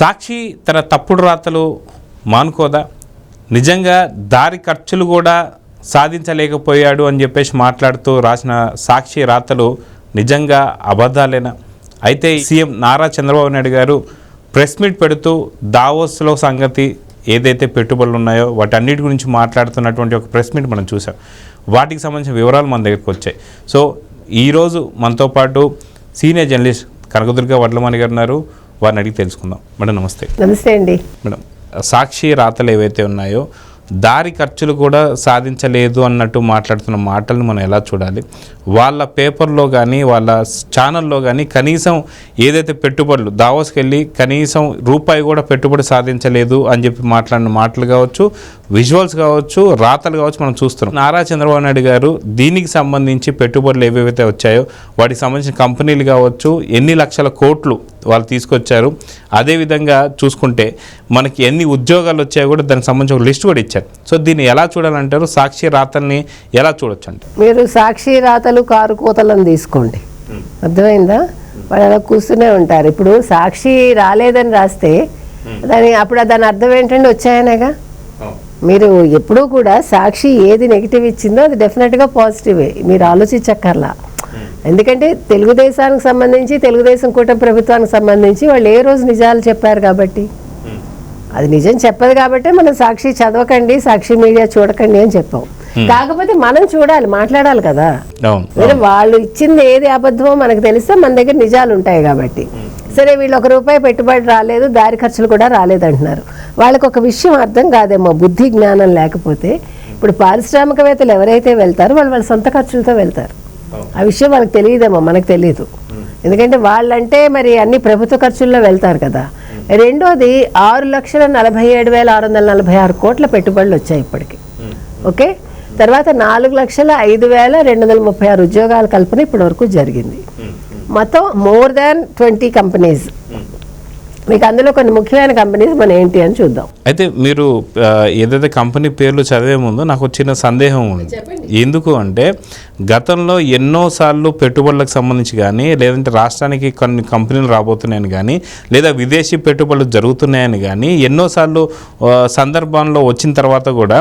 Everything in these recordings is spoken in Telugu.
సాక్షి తన తప్పుడు రాతలు మానుకోదా? నిజంగా దారి ఖర్చులు కూడా సాధించలేకపోయాడు అని చెప్పేసి మాట్లాడుతూ రాసిన సాక్షి రాతలు నిజంగా అబద్ధాలేనా? అయితే సీఎం నారా చంద్రబాబు నాయుడు గారు ప్రెస్ మీట్ పెడుతూ దావోస్లో సంగతి ఏదైతే పెట్టుబడులు ఉన్నాయో వాటన్నిటి గురించి మాట్లాడుతున్నటువంటి ఒక ప్రెస్ మీట్ మనం చూసాం వాటికి సంబంధించిన వివరాలు మన దగ్గరికి వచ్చాయి. సో ఈరోజు మనతో పాటు సీనియర్ జర్నలిస్ట్ కనకదుర్గ వడ్లమణి గారు ఉన్నారు. వారిని అడిగి తెలుసుకుందాం. మేడం నమస్తే. నమస్తే అండి. మేడం సాక్షి రాతలు ఏవైతే ఉన్నాయో దారి ఖర్చులు కూడా సాధించలేదు అన్నట్టు మాట్లాడుతున్న మాటలను మనం ఎలా చూడాలి? వాళ్ళ పేపర్లో కానీ వాళ్ళ ఛానల్లో కానీ కనీసం ఏదైతే పెట్టుబడులు దావోస్కి వెళ్ళి కనీసం రూపాయి కూడా పెట్టుబడి సాధించలేదు అని చెప్పి మాట్లాడిన మాటలు కావచ్చు విజువల్స్ కావచ్చు రాతలు కావచ్చు మనం చూస్తున్నాం. నారా చంద్రబాబు నాయుడు గారు దీనికి సంబంధించి పెట్టుబడులు ఏవేవైతే వచ్చాయో వాటికి సంబంధించిన కంపెనీలు కావచ్చు ఎన్ని లక్షల కోట్లు వాళ్ళు తీసుకొచ్చారు. అదేవిధంగా చూసుకుంటే మనకి ఎన్ని ఉద్యోగాలు వచ్చాయో కూడా దానికి సంబంధించి ఒక లిస్ట్ కూడా ఇచ్చారు. సో దీన్ని ఎలా చూడాలంటారు? సాక్షి రాతల్ని ఎలా చూడొచ్చు అంటే మీరు సాక్షి రాతలు కారు కోతలను తీసుకోండి. అర్థమైందా? వాళ్ళు అలా కూర్చునే ఉంటారు. ఇప్పుడు సాక్షి రాలేదని రాస్తే దాని అప్పుడు దాని అర్థం ఏంటంటే వచ్చాయనేగా? మీరు ఎప్పుడూ కూడా సాక్షి ఏది నెగిటివ్ ఇచ్చిందో అది డెఫినెట్గా పాజిటివే మీరు ఆలోచించక్కర్లా. ఎందుకంటే తెలుగుదేశానికి సంబంధించి తెలుగుదేశం కూటమి ప్రభుత్వానికి సంబంధించి వాళ్ళు ఏ రోజు నిజాలు చెప్పారు కాబట్టి. అది నిజం చెప్పదు కాబట్టి మనం సాక్షి చదవకండి సాక్షి మీడియా చూడకండి అని చెప్పాం. కాకపోతే మనం చూడాలి మాట్లాడాలి కదా. వాళ్ళు ఇచ్చింది ఏది అబద్ధమో మనకు తెలిస్తే మన దగ్గర నిజాలు ఉంటాయి కాబట్టి. సరే వీళ్ళు ఒక రూపాయి పెట్టుబడి రాలేదు దారి ఖర్చులు కూడా రాలేదు అంటున్నారు. వాళ్ళకి ఒక విషయం అర్థం కాదేమో బుద్ధి జ్ఞానం లేకపోతే. ఇప్పుడు పారిశ్రామికవేత్తలు ఎవరైతే వెళ్తారో వాళ్ళు వాళ్ళ సొంత ఖర్చులతో వెళ్తారు. ఆ విషయం వాళ్ళకి తెలియదేమో మనకు తెలియదు ఎందుకంటే వాళ్ళంటే మరి అన్ని ప్రభుత్వ ఖర్చుల్లో వెళ్తారు కదా. రెండోది ఆరు లక్షల నలభై ఏడు వేల ఆరు వందల నలభై ఆరు కోట్ల పెట్టుబడులు వచ్చాయి ఇప్పటికి. ఓకే? తర్వాత నాలుగు లక్షల ఐదు వేల రెండు వందల ముప్పై ఆరు ఉద్యోగాల కల్పన ఇప్పటి వరకు జరిగింది. మొత్తం మోర్ దాన్ ట్వంటీ కంపెనీస్. మీకు అందులో కొన్ని ముఖ్యమైన కంపెనీస్ మన ఏంటి అని చూద్దాం. అయితే మీరు ఏదైతే కంపెనీ పేర్లు చదివే ముందు నాకు చిన్న సందేహం ఉంది. ఎందుకు అంటే గతంలో ఎన్నోసార్లు పెట్టుబడులకు సంబంధించి కానీ లేదంటే రాష్ట్రానికి కొన్ని కంపెనీలు రాబోతున్నాయని కానీ లేదా విదేశీ పెట్టుబడులు జరుగుతున్నాయని కానీ ఎన్నోసార్లు సందర్భంలో వచ్చిన తర్వాత కూడా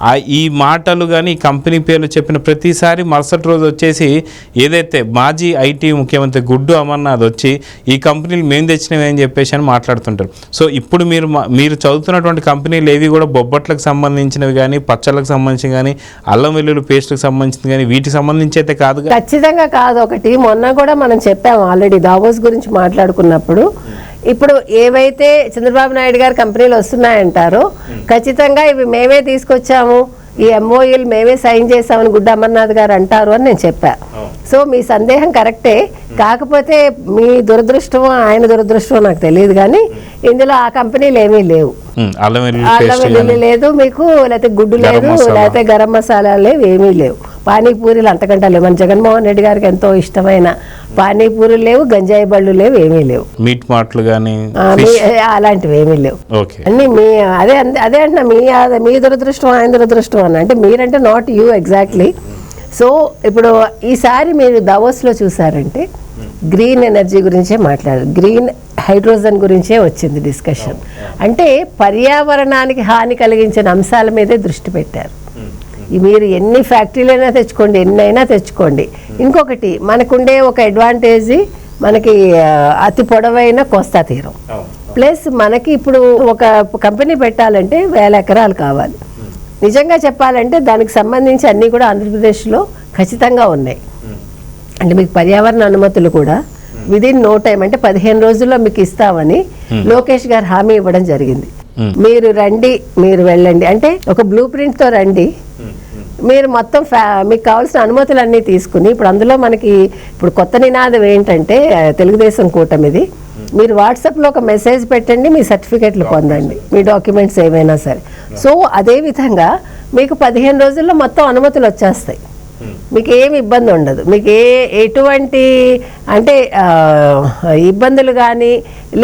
ఆ ఈ మాటలు కానీ ఈ కంపెనీ పేర్లు చెప్పిన ప్రతిసారి మరుసటి రోజు వచ్చేసి ఏదైతే మాజీ ఐటీ ముఖ్యమంత్రి గుడ్డు అమర్నాథ్ వచ్చి ఈ కంపెనీలు మేము తెచ్చినవి అని చెప్పేసి అని మాట్లాడుతుంటారు. సో ఇప్పుడు మీరు మా- మీరు చదువుతున్నటువంటి కంపెనీలు ఏవి కూడా బొబ్బట్లకు సంబంధించినవి కానీ పచ్చళ్ళకు సంబంధించి కానీ అల్లం వెల్లుల్లి పేస్ట్కి సంబంధించింది కానీ వీటికి సంబంధించి అయితే కాదుగా ఖచ్చితంగా కాదు ఒకటి. మొన్న కూడా మనం చెప్పాము ఆల్రెడీ దావోస్ గురించి మాట్లాడుకున్నప్పుడు. ఇప్పుడు ఏవైతే చంద్రబాబు నాయుడు గారి కంపెనీలు వస్తున్నాయంటారో ఖచ్చితంగా ఇవి మేమే తీసుకొచ్చాము. ఈ ఎంఓయూలు మేమే సైన్ చేసామని గుడ్డ అమర్నాథ్ గారు అంటారు అని నేను చెప్పా. సో మీ సందేహం కరెక్టే. కాకపోతే మీ దురదృష్టమో ఆయన దురదృష్టమో నాకు తెలియదు కానీ ఇందులో ఆ కంపెనీలు ఏమీ లేవు. అల్లం వెల్లుల్లి లేదు మీకు లేకపోతే గుడ్డు లేదు. లేకపోతే గరం మసాలా లేవు ఏమీ లేవు. పానీపూరీలు అంతకంటే లేవు. మన జగన్మోహన్ రెడ్డి గారికి ఎంతో ఇష్టమైన పానీపూరీలు లేవు గంజాయి బళ్ళు లేవు ఏమీ లేవు. మీట్ మాటలు కానీ అలాంటివి ఏమీ లేవు. అన్ని మీ అదే అంద- అంటున్నా మీ మీ దురదృష్టం ఆయన దురదృష్టం అని అంటే మీరంటే నాట్ యూ ఎగ్జాక్ట్లీ సో ఇప్పుడు ఈసారి మీరు దావోస్లో చూసారంటే గ్రీన్ ఎనర్జీ గురించే మాట్లాడారు. గ్రీన్ హైడ్రోజన్ గురించే వచ్చింది డిస్కషన్. అంటే పర్యావరణానికి హాని కలిగించిన అంశాల మీదే దృష్టి పెట్టారు. మీరు ఎన్ని ఫ్యాక్టరీలైనా తెచ్చుకోండి ఎన్నైనా తెచ్చుకోండి. ఇంకొకటి మనకుండే ఒక అడ్వాంటేజ్ మనకి అతి పొడవైన కోస్తా తీరం. ప్లస్ మనకి ఇప్పుడు ఒక కంపెనీ పెట్టాలంటే వేల ఎకరాలు కావాలి. నిజంగా చెప్పాలంటే దానికి సంబంధించి అన్నీ కూడా ఆంధ్రప్రదేశ్లో ఖచ్చితంగా ఉన్నాయి. అంటే మీకు పర్యావరణ అనుమతులు కూడా విదిన్ నో టైం అంటే పదిహేను రోజుల్లో మీకు ఇస్తామని లోకేష్ గారు హామీ ఇవ్వడం జరిగింది. మీరు రండి మీరు వెళ్ళండి. అంటే ఒక బ్లూ ప్రింట్తో రండి. మీరు మొత్తం ఫ్యా మీకు కావాల్సిన అనుమతులన్నీ తీసుకుని ఇప్పుడు అందులో మనకి ఇప్పుడు కొత్త నినాదం ఏంటంటే తెలుగుదేశం కూటమిది. మీరు వాట్సాప్లో ఒక మెసేజ్ పెట్టండి మీ సర్టిఫికెట్లు పొందండి. మీ డాక్యుమెంట్స్ ఏవైనా సరే. సో అదే విధంగా మీకు పదిహేను రోజుల్లో మొత్తం అనుమతులు వచ్చేస్తాయి. మీకు ఏమి ఇబ్బంది ఉండదు. మీకు ఏ ఎటువంటి అంటే ఇబ్బందులు కానీ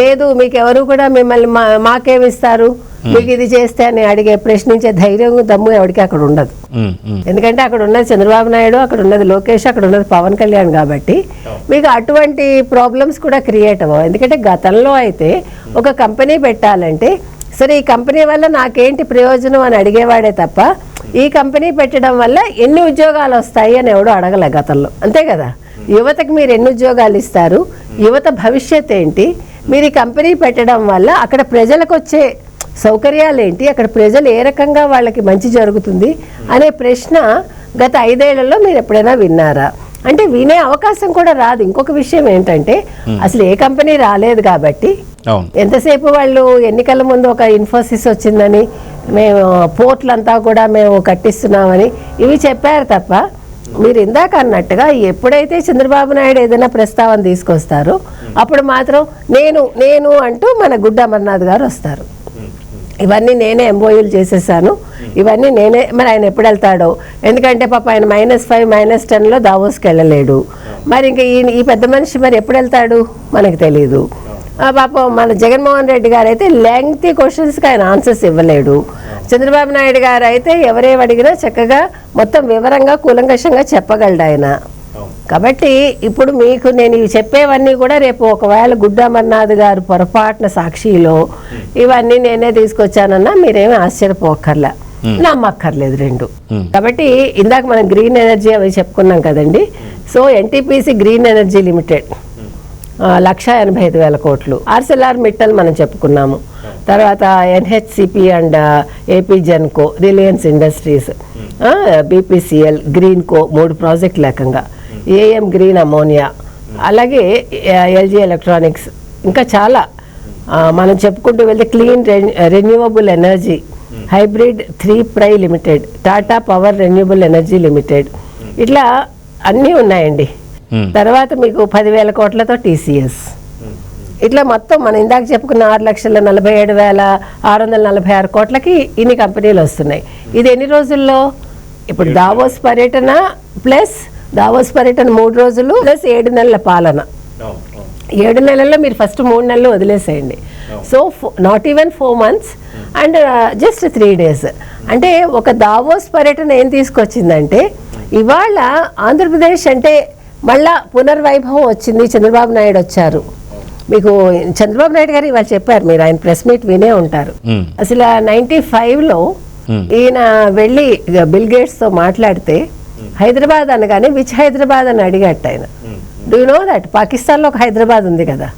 లేదు మీకు ఎవరు కూడా మిమ్మల్ని మా మాకేమిస్తారు? మీకు ఇది చేస్తే అని అడిగే ప్రశ్నించే ధైర్యం దమ్ము ఎవరికి అక్కడ ఉండదు. ఎందుకంటే అక్కడ ఉన్నది చంద్రబాబు నాయుడు అక్కడ ఉన్నది లోకేష్ అక్కడ ఉన్నది పవన్ కళ్యాణ్ కాబట్టి మీకు అటువంటి ప్రాబ్లమ్స్ కూడా క్రియేట్ అవ్వవు. ఎందుకంటే గతంలో అయితే ఒక కంపెనీ పెట్టాలంటే సరే ఈ కంపెనీ వల్ల నాకేంటి ప్రయోజనం అని అడిగేవాడే తప్ప ఈ కంపెనీ పెట్టడం వల్ల ఎన్ని ఉద్యోగాలు వస్తాయి అని ఎవడో అడగలే గతంలో. అంతే కదా? యువతకి మీరు ఎన్ని ఉద్యోగాలు ఇస్తారు? యువత భవిష్యత్ ఏంటి? మీరు ఈ కంపెనీ పెట్టడం వల్ల అక్కడ ప్రజలకు వచ్చే సౌకర్యాలు ఏంటి అక్కడ ప్రజలు ఏ రకంగా వాళ్ళకి మంచి జరుగుతుంది? అనే ప్రశ్న గత ఐదేళ్ళలో మీరు ఎప్పుడైనా విన్నారా? అంటే వినే అవకాశం కూడా రాదు. ఇంకొక విషయం ఏంటంటే అసలు ఏ కంపెనీ రాలేదు కాబట్టి Oh. ఎంతసేపు వాళ్ళు ఎన్నికల ముందు ఒక ఇన్ఫోసిస్ వచ్చిందని మేము పోర్ట్లంతా కూడా మేము కట్టిస్తున్నామని ఇవి చెప్పారు తప్ప మీరు ఇందాక అన్నట్టుగా ఎప్పుడైతే చంద్రబాబు నాయుడు ఏదైనా ప్రస్తావన తీసుకొస్తారో అప్పుడు మాత్రం నేను నేను అంటూ మన గుడ్డ అమర్నాథ్ గారు వస్తారు. ఇవన్నీ నేనే ఎంబోయూలు చేసేసాను. ఇవన్నీ నేనే మరి ఆయన ఎప్పుడు వెళ్తాడో? ఎందుకంటే పాప ఆయన మైనస్ ఫైవ్ మైనస్ టెన్లో దావోస్కి వెళ్ళలేడు. మరి ఇంకా ఈ ఈ పెద్ద మనిషి మరి ఎప్పుడు వెళ్తాడు? మనకు తెలియదు పాపం మన జగన్మోహన్ రెడ్డి గారు అయితే లెంగ్తీ క్వశ్చన్స్కి ఆయన ఆన్సర్స్ ఇవ్వలేడు. చంద్రబాబు నాయుడు గారు అయితే ఎవరేం అడిగినా చక్కగా మొత్తం వివరంగా కూలంకషంగా చెప్పగలడు ఆయన. కాబట్టి ఇప్పుడు మీకు నేను ఇవి చెప్పేవన్నీ కూడా రేపు ఒకవేళ గుడ్డ అమర్నాథ్ గారు పొరపాటున సాక్షిలో ఇవన్నీ నేనే తీసుకొచ్చానన్నా మీరేమీ ఆశ్చర్యపోక్కర్లే. నమ్మక్కర్లేదు రెండు. కాబట్టి ఇందాక మనం గ్రీన్ ఎనర్జీ అవి చెప్పుకున్నాం కదండి. So NTPC green energy limited లక్ష ఎనభై ఐదు వేల కోట్లు. ఆర్సెల్ఆర్ మిట్టల్ మనం చెప్పుకున్నాము. తర్వాత NHCP and AP Genco Reliance Industries BPCL green co మూడు ప్రాజెక్టులు ఏకంగా ఏఎం గ్రీన్ అమోనియా. అలాగే ఎల్జీ ఎలక్ట్రానిక్స్ ఇంకా చాలా. మనం చెప్పుకుంటూ వెళ్తే clean renewable energy hybrid three ప్రై limited Tata power renewable energy limited. ఇట్లా అన్నీ ఉన్నాయండి. తర్వాత మీకు పదివేల కోట్లతో టీసీఎస్. ఇట్లా మొత్తం మనం ఇందాక చెప్పుకున్న ఆరు లక్షల నలభై ఏడు వేల ఆరు వందల నలభై ఆరు కోట్లకి ఇన్ని కంపెనీలు వస్తున్నాయి. ఇది ఎన్ని రోజుల్లో? ఇప్పుడు దావోస్ పర్యటన ప్లస్ దావోస్ పర్యటన మూడు రోజులు ప్లస్ ఏడు నెలల పాలన. ఏడు నెలల్లో మీరు ఫస్ట్ మూడు నెలలు వదిలేసేయండి. So not even four months and just three days అంటే ఒక దావోస్ పర్యటన ఏం తీసుకొచ్చిందంటే ఇవాళ ఆంధ్రప్రదేశ్ అంటే మళ్ళా పునర్వైభవం వచ్చింది చంద్రబాబు నాయుడు వచ్చారు. మీకు చంద్రబాబు నాయుడు గారు ఇవాళ చెప్పారు మీరు ఆయన ప్రెస్ మీట్ వినే ఉంటారు. అసలు నైన్టీ ఫైవ్లో Hmm. ఈయన వెళ్ళి బిల్ గేట్స్తో మాట్లాడితే హైదరాబాద్ అనగానే విచ్ హైదరాబాద్? అని అడిగట్టు ఆయన. డూ నో దట్ పాకిస్తాన్లో ఒక హైదరాబాద్ ఉంది కదా.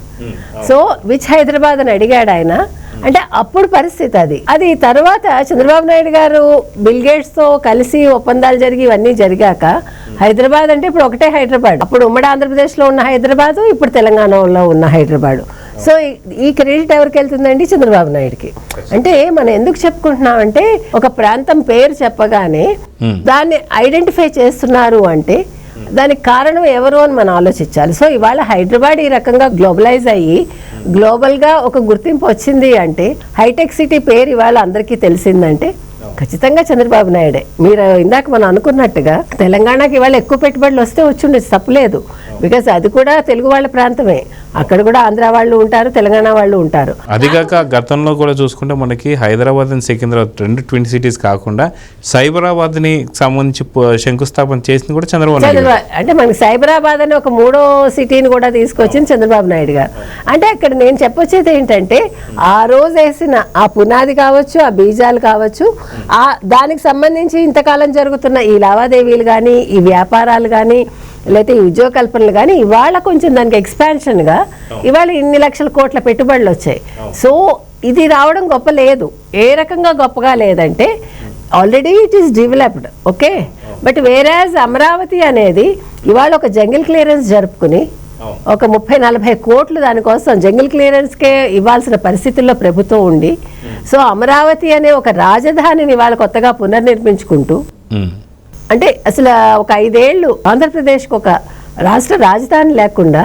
So which Hyderabad? అని అడిగాడు ఆయన. అంటే అప్పుడు పరిస్థితి అది. అది తర్వాత చంద్రబాబు నాయుడు గారు బిల్ గేట్స్తో కలిసి ఒప్పందాలు జరిగి ఇవన్నీ జరిగాక హైదరాబాద్ అంటే ఇప్పుడు ఒకటే హైదరాబాద్. అప్పుడు ఉమ్మడి ఆంధ్రప్రదేశ్లో ఉన్న హైదరాబాద్ ఇప్పుడు తెలంగాణలో ఉన్న హైదరాబాద్. సో ఈ- ఈ క్రెడిట్ ఎవరికి వెళ్తుందండి చంద్రబాబు నాయుడుకి? అంటే మనం ఎందుకు చెప్పుకుంటున్నాం అంటే ఒక ప్రాంతం పేరు చెప్పగానే దాన్ని ఐడెంటిఫై చేస్తున్నారు అంటే దానికి కారణం ఎవరు అని మనం ఆలోచించాలి. సో ఇవాళ హైదరాబాద్ ఈ రకంగా గ్లోబలైజ్ అయ్యి గ్లోబల్గా ఒక గుర్తింపు వచ్చింది అంటే హైటెక్ సిటీ పేరు ఇవాళ అందరికీ తెలిసిందంటే ఖచ్చితంగా చంద్రబాబు నాయుడే. మీరు ఇందాక మనం అనుకున్నట్టుగా తెలంగాణకి ఇవాళ ఎక్కువ పెట్టుబడులు వస్తే వచ్చి ఉండొచ్చు తప్పులేదు. బికాస్ అది కూడా తెలుగు వాళ్ళ ప్రాంతమే. అక్కడ కూడా ఆంధ్ర వాళ్ళు ఉంటారు తెలంగాణ వాళ్ళు ఉంటారు. అదిగాక గతంలో కూడా చూసుకుంటే మనకి హైదరాబాద్ అండ్ సికింద్రాబాద్ రెండు ట్విన్ సిటీస్ కాకుండా సైబరాబాద్ని సంబంధించి ప- శంకుస్థాపన చేసింది కూడా చంద్రబాబు నాయుడు అంటే మనకి సైబరాబాద్ అని ఒక మూడో సిటీని కూడా తీసుకొచ్చింది చంద్రబాబు నాయుడు గారు. అంటే అక్కడ నేను చెప్పొచ్చేది ఏంటంటే ఆ రోజు వేసిన ఆ పునాది కావచ్చు ఆ బీజాలు కావచ్చు ఆ దానికి సంబంధించి ఇంతకాలం జరుగుతున్న ఈ లావాదేవీలు కానీ ఈ వ్యాపారాలు కానీ లేకపోతే ఈ ఉద్యోగ కల్పనలు కానీ ఇవాళ కొంచెం దానికి ఎక్స్పాన్షన్గా ఇవాళ ఇన్ని లక్షల కోట్ల పెట్టుబడులు వచ్చాయి. సో ఇది రావడం గొప్ప లేదు. ఏ రకంగా గొప్పగా లేదంటే already it is developed okay? But whereas Amaravati అనేది ఇవాళ ఒక జంగిల్ క్లియరెన్స్ జరుపుకుని ఒక ముప్పై నలభై కోట్లు దానికోసం జంగిల్ క్లియరెన్స్కే ఇవ్వాల్సిన పరిస్థితుల్లో ప్రభుత్వం ఉండి సో అమరావతి అనే ఒక రాజధానిని ఇవాళ కొత్తగా పునర్నిర్మించుకుంటూ అంటే అసలు ఒక ఐదేళ్ళు ఆంధ్రప్రదేశ్కి ఒక రాష్ట్ర రాజధాని లేకుండా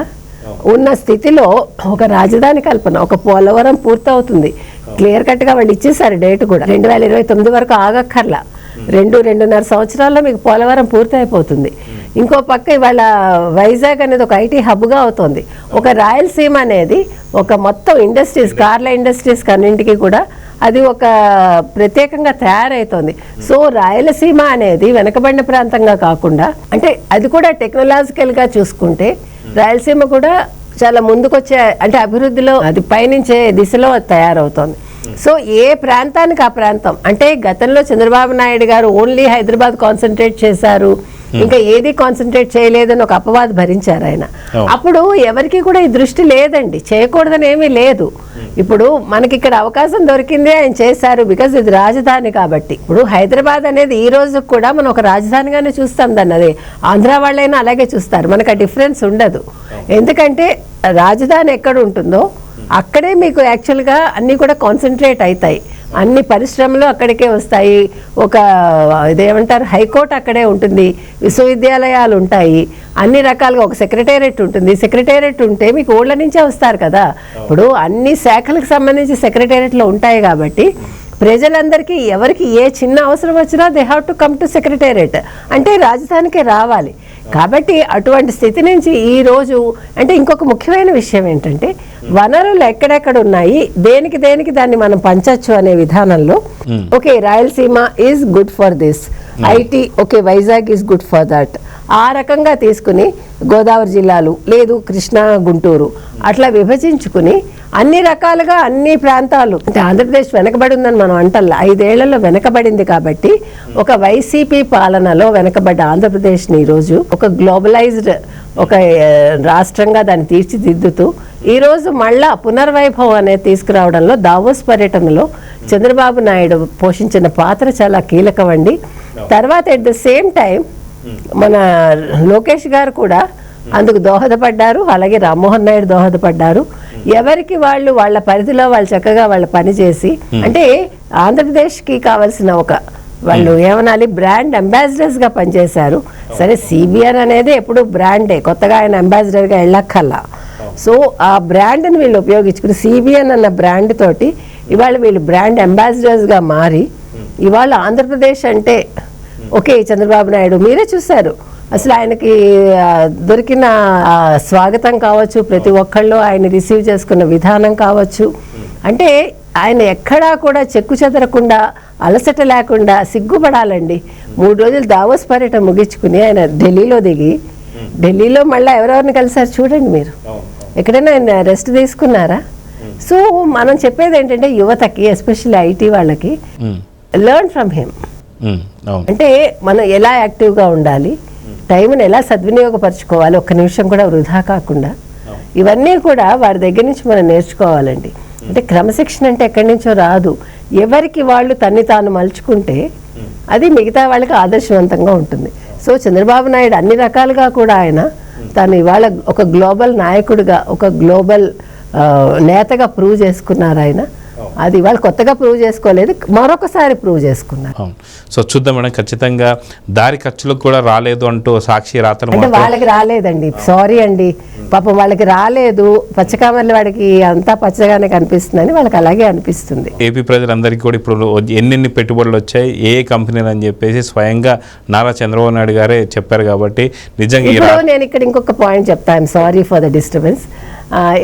ఉన్న స్థితిలో ఒక రాజధాని కల్పన ఒక పోలవరం పూర్తవుతుంది. క్లియర్ కట్గా వాళ్ళు ఇచ్చేసారు డేట్ కూడా. రెండు వేల ఇరవై తొమ్మిది వరకు ఆగక్కర్లా. రెండు రెండున్నర సంవత్సరాల్లో మీకు పోలవరం పూర్తి అయిపోతుంది ఇంకో పక్క ఇవాళ వైజాగ్ అనేది ఒక ఐటీ హబ్గా అవుతుంది. ఒక రాయలసీమ అనేది ఒక మొత్తం ఇండస్ట్రీస్ కార్ల ఇండస్ట్రీస్ అన్నింటికి కూడా అది ఒక ప్రత్యేకంగా తయారవుతోంది సో రాయలసీమ అనేది వెనకబడిన ప్రాంతంగా కాకుండా అంటే అది కూడా టెక్నాలజికల్గా చూసుకుంటే రాయలసీమ కూడా చాలా ముందుకొచ్చే అంటే అభివృద్ధిలో అది పయనించే దిశలో అది తయారవుతోంది. సో ఏ ప్రాంతానికి ఆ ప్రాంతం? అంటే గతంలో చంద్రబాబు నాయుడు గారు ఓన్లీ హైదరాబాద్ కాన్సన్ట్రేట్ చేశారు. ఇంకా ఏది కాన్సన్ట్రేట్ చేయలేదని ఒక అపవాదం భరించారు ఆయన. అప్పుడు ఎవరికి కూడా ఈ దృష్టి లేదండి. చేయకూడదని ఏమీ లేదు ఇప్పుడు మనకి ఇక్కడ అవకాశం దొరికింది ఆయన చేశారు బికాజ్ ఇది రాజధాని కాబట్టి. ఇప్పుడు హైదరాబాద్ అనేది ఈ రోజు కూడా మనం ఒక రాజధానిగానే చూస్తాం దాన్ని. అదే ఆంధ్ర వాళ్ళైనా అలాగే చూస్తారు. మనకు ఆ డిఫరెన్స్ ఉండదు. ఎందుకంటే రాజధాని ఎక్కడ ఉంటుందో అక్కడే మీకు యాక్చువల్గా అన్నీ కూడా కాన్సన్ట్రేట్ అవుతాయి. అన్ని పరిశ్రమలు అక్కడికే వస్తాయి. ఒక ఇదేమంటారు హైకోర్టు అక్కడే ఉంటుంది. విశ్వవిద్యాలయాలు ఉంటాయి. అన్ని రకాలుగా ఒక సెక్రటేరియట్ ఉంటుంది. సెక్రటేరియట్ ఉంటే మీకు ఊళ్ళ నుంచే వస్తారు కదా. ఇప్పుడు అన్ని శాఖలకు సంబంధించి సెక్రటేరియట్లో ఉంటాయి కాబట్టి ప్రజలందరికీ ఎవరికి ఏ చిన్న అవసరం వచ్చినా they have to come to secretariat. అంటే రాజధానికి రావాలి. కాబట్టి అటువంటి స్థితి నుంచి ఈ రోజు అంటే ఇంకొక ముఖ్యమైన విషయం ఏంటంటే వనరులు ఎక్కడెక్కడ ఉన్నాయి దేనికి దేనికి దాన్ని మనం పంచచ్చు అనే విధానంలో okay Rayalaseema is good for this IT okay Vizag is good for that ఆ రకంగా తీసుకుని గోదావరి జిల్లాలు లేదు కృష్ణా గుంటూరు అట్లా విభజించుకుని అన్ని రకాలుగా అన్ని ప్రాంతాలు. అంటే ఆంధ్రప్రదేశ్ వెనకబడి ఉందని మనం అంటల్లా. ఐదేళ్ళలో వెనకబడింది కాబట్టి ఒక వైసీపీ పాలనలో వెనకబడ్డ ఆంధ్రప్రదేశ్ని ఈరోజు ఒక గ్లోబలైజ్డ్ ఒక రాష్ట్రంగా దాన్ని తీర్చిదిద్దుతూ ఈరోజు మళ్ళా పునర్వైభవం అనేది తీసుకురావడంలో దావోస్ పర్యటనలో చంద్రబాబు నాయుడు పోషించిన పాత్ర చాలా కీలకం అండి. తర్వాత ఎట్ ద సేమ్ టైం మన లోకేష్ గారు కూడా అందుకు దోహదపడ్డారు. అలాగే రామ్మోహన్ నాయుడు దోహదపడ్డారు. ఎవరికి వాళ్ళు వాళ్ళ పరిధిలో వాళ్ళు చక్కగా వాళ్ళ పని చేసి అంటే ఆంధ్రప్రదేశ్కి కావాల్సిన ఒక వాళ్ళు ఏమనాలి బ్రాండ్ అంబాసిడర్స్గా పనిచేశారు. సరే సిబిఆర్ అనేది ఎప్పుడు బ్రాండే. కొత్తగా ఆయన అంబాసిడర్గా వెళ్ళక్కల్లా సో ఆ బ్రాండ్ని వీళ్ళు ఉపయోగించుకుని సిబిఎన్ అన్న బ్రాండ్ తోటి ఇవాళ వీళ్ళు బ్రాండ్ అంబాసిడర్స్గా మారి ఇవాళ ఆంధ్రప్రదేశ్ అంటే ఓకే చంద్రబాబు నాయుడు మీరే చూశారు. అసలు ఆయనకి దొరికిన స్వాగతం కావచ్చు ప్రతి ఒక్కళ్ళు ఆయన రిసీవ్ చేసుకున్న విధానం కావచ్చు. అంటే ఆయన ఎక్కడా కూడా చెక్కు చెదరకుండా అలసట లేకుండా సిగ్గుపడాలండి. మూడు రోజులు దావోస్ పర్యటన ముగించుకుని ఆయన ఢిల్లీలో దిగి ఢిల్లీలో మళ్ళీ ఎవరెవరిని కలిసారు చూడండి మీరు. ఎక్కడైనా ఆయన రెస్ట్ తీసుకున్నారా? సో మనం చెప్పేది ఏంటంటే యువతకి ఎస్పెషల్లీ ఐటీ వాళ్ళకి లెర్న్ ఫ్రమ్ హిమ్. అంటే మనం ఎలా యాక్టివ్గా ఉండాలి టైంని ఎలా సద్వినియోగపరచుకోవాలి? ఒక్క నిమిషం కూడా వృధా కాకుండా. ఇవన్నీ కూడా వారి దగ్గర నుంచి మనం నేర్చుకోవాలండి. అంటే క్రమశిక్షణ అంటే ఎక్కడి నుంచో రాదు. ఎవరికి వాళ్ళు తన్ని తాను మలుచుకుంటే అది మిగతా వాళ్ళకి ఆదర్శవంతంగా ఉంటుంది. సో చంద్రబాబు నాయుడు అన్ని రకాలుగా కూడా ఆయన తను ఇవాళ ఒక గ్లోబల్ నాయకుడిగా ఒక గ్లోబల్ నేతగా ప్రూవ్ చేసుకున్నారు ఆయన. అది ఇవాళ కొత్తగా ప్రూవ్ చేసుకోలేదు. మరొకసారి ప్రూవ్ చేసుకున్నారు. సో చూద్దాం మేడం ఖచ్చితంగా దారి ఖర్చులకు కూడా రాలేదు అంటూ సాక్షి రాతలు అంటే వాళ్ళకి రాలేదండి. సారీ అండి. పాపం వాళ్ళకి రాలేదు. పచ్చకామర్లు వాడికి అంతా పచ్చగానే కనిపిస్తుందని వాళ్ళకి అలాగే అనిపిస్తుంది. ఏపీ ప్రజలందరికీ కూడా ఇప్పుడు ఎన్నెన్ని పెట్టుబడులు వచ్చాయి ఏ కంపెనీలు అని చెప్పేసి స్వయంగా నారా చంద్రబాబు నాయుడు గారే చెప్పారు కాబట్టి నిజంగా నేను ఇక్కడ ఇంకొక పాయింట్ చెప్తాను. సారీ ఫర్ ద డిస్టర్బెన్స్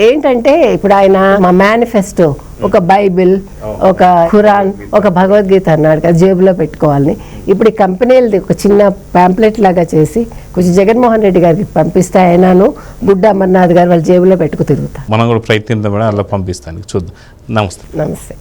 ఏంటంటే ఇప్పుడు ఆయన మా మేనిఫెస్టో ఒక బైబిల్ ఒక ఖురాన్ ఒక భగవద్గీత అన్నాడు కదా జేబులో పెట్టుకోవాలని. ఇప్పుడు ఈ కంపెనీలది ఒక చిన్న పాంప్లెట్ లాగా చేసి కొంచెం జగన్మోహన్ రెడ్డి గారికి పంపిస్తే ఆయనను బుడ్డ అమర్నాథ్ గారు వాళ్ళ జేబులో పెట్టుకు తిరుగుతా. మనం కూడా ప్రయత్నిద్దాం అలా పంపిస్తానికి చూద్దాం. నమస్తే. నమస్తే.